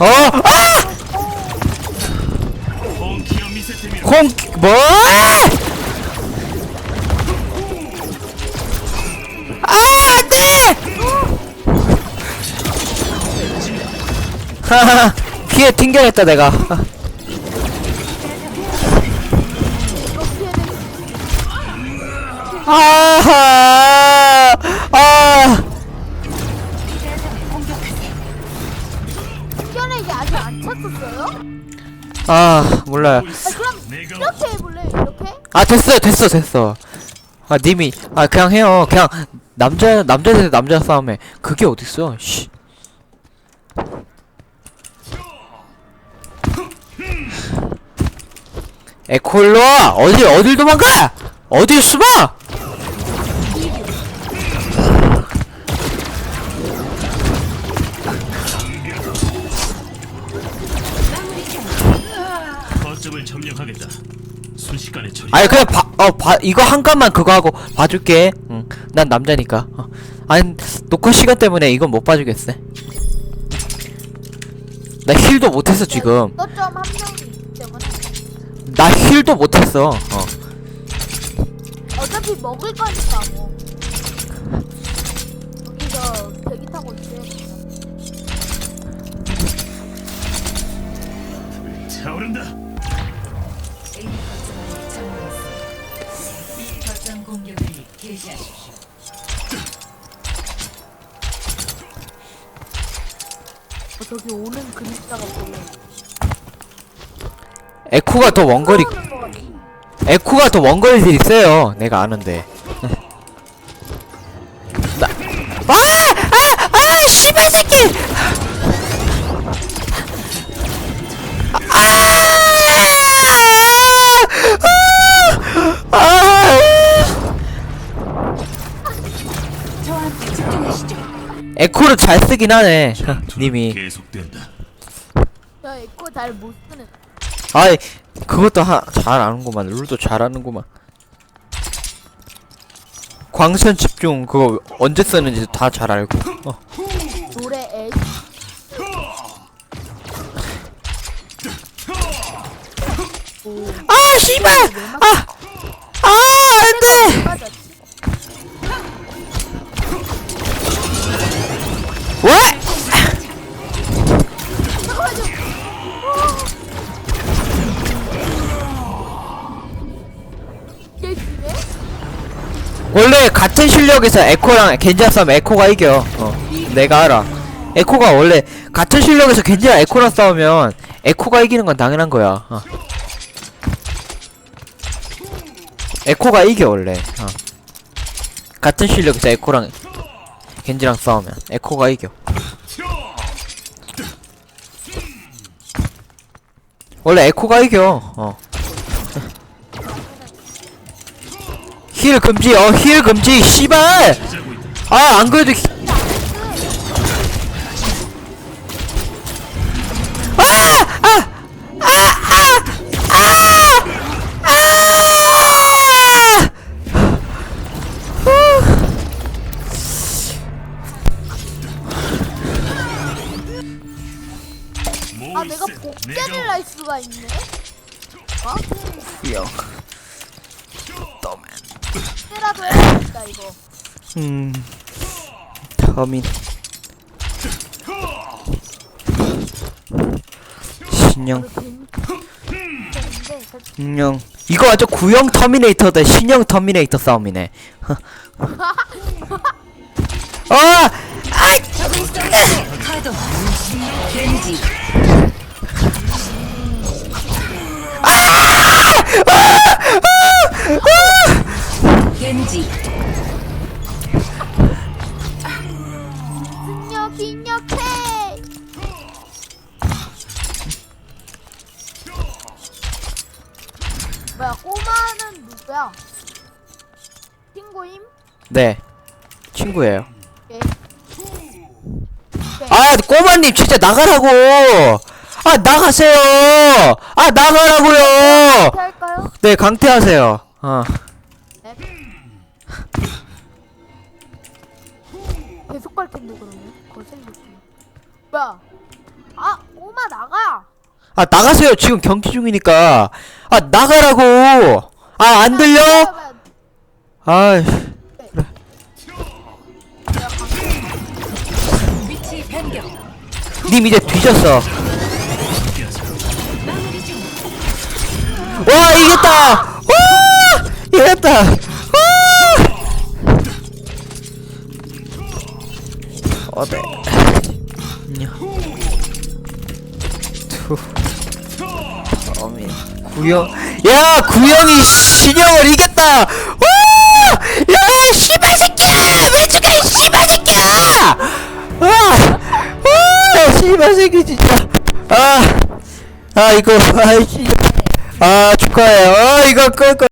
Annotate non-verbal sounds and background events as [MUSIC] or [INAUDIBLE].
어? 아! 콩 뭐? 아, 안돼! 하하, 귀에 튕겨냈다 내가. 튕겨내기 아직 안 찼었어요? 아 몰라요. 아, 그럼 이렇게 해볼래요 이렇게? 아 됐어요 됐어 됐어. 아 님이 아 그냥 해요. 그냥 남자 남자 대 남자 싸움에. 그게 어딨어? 씨. 에콜로와! 어디 어딜 도망가! 어딜 숨어 거점을 점령하겠다 순식간에 처리 아니 그냥 봐 어 봐 이거 한 칸만 그거 하고 봐줄게 응 난 남자니까 어. 아니 녹화 시간 때문에 이건 못 봐주겠어 나 힐도 못했어 지금 때문에 나 힐도 못했어. 어. 어차피 먹을 거니까 뭐 개시하십시오. 어, 저기 오는 그림자가 보여 에코가 더 원거리. 에코가 더 원거리들이 세요. 내가 아는데. 에코를 잘 쓰긴 하네. [LAUGHS] 님이. 계속된다 저 에코 잘 못 쓰는 아이 그것도 하, 잘 아는구만 룰도 잘 아는구만 광선 집중 그거 언제 쓰는지 다 잘 알고 어. 노래 애아 씨발 아! 아 원래 같은 실력에서 에코랑 겐지랑 싸우면 에코가 이겨 어 내가 알아 에코가 원래 같은 실력에서 겐지랑 에코랑 싸우면 에코가 이기는 건 당연한 거야 어. 에코가 이겨 원래 어. 같은 실력에서 에코랑 겐지랑 싸우면 에코가 이겨 원래 에코가 이겨 어. 힐 금지 어힐 금지 씨발! 자고 있다 아안 그래도 히... 아! 내가 복제를 할 수가 있네? 어? 형복 제라도 해야겠다 이거. 음. 터민. 신형 신형 이거 완전 구형 터미네이터 대 신형 터미네이터 싸움이네. [LAUGHS] 아! 아이! 파도. 겐지. 승력 인력해 뭐야 꼬마는 누구야? 친구임? 네 친구예요 예. 아 꼬마님 진짜 나가라고 아 나가세요 아 나가라고요 어떻게 할까요? 네 강퇴하세요 어 네. 계속 갈 텐데 그러면? 거슬리지. 뭐야! 아 꼬마 나가! 아 나가세요. 지금 경기 중이니까. 아 나가라고! 아 안 들려? 아 위치 변경. 님 이제 뒤졌어. 와 이겼다! 와 이겼다 어때 투 어미 구형 야 구형이 신형을 이겼다. 와야 씨발 새끼야! 왜 죽여 이 씨발 새끼야! 와와 씨발 새끼 진짜. 아아 이거 아이씨. 아 축하해요. 아 이거 끌거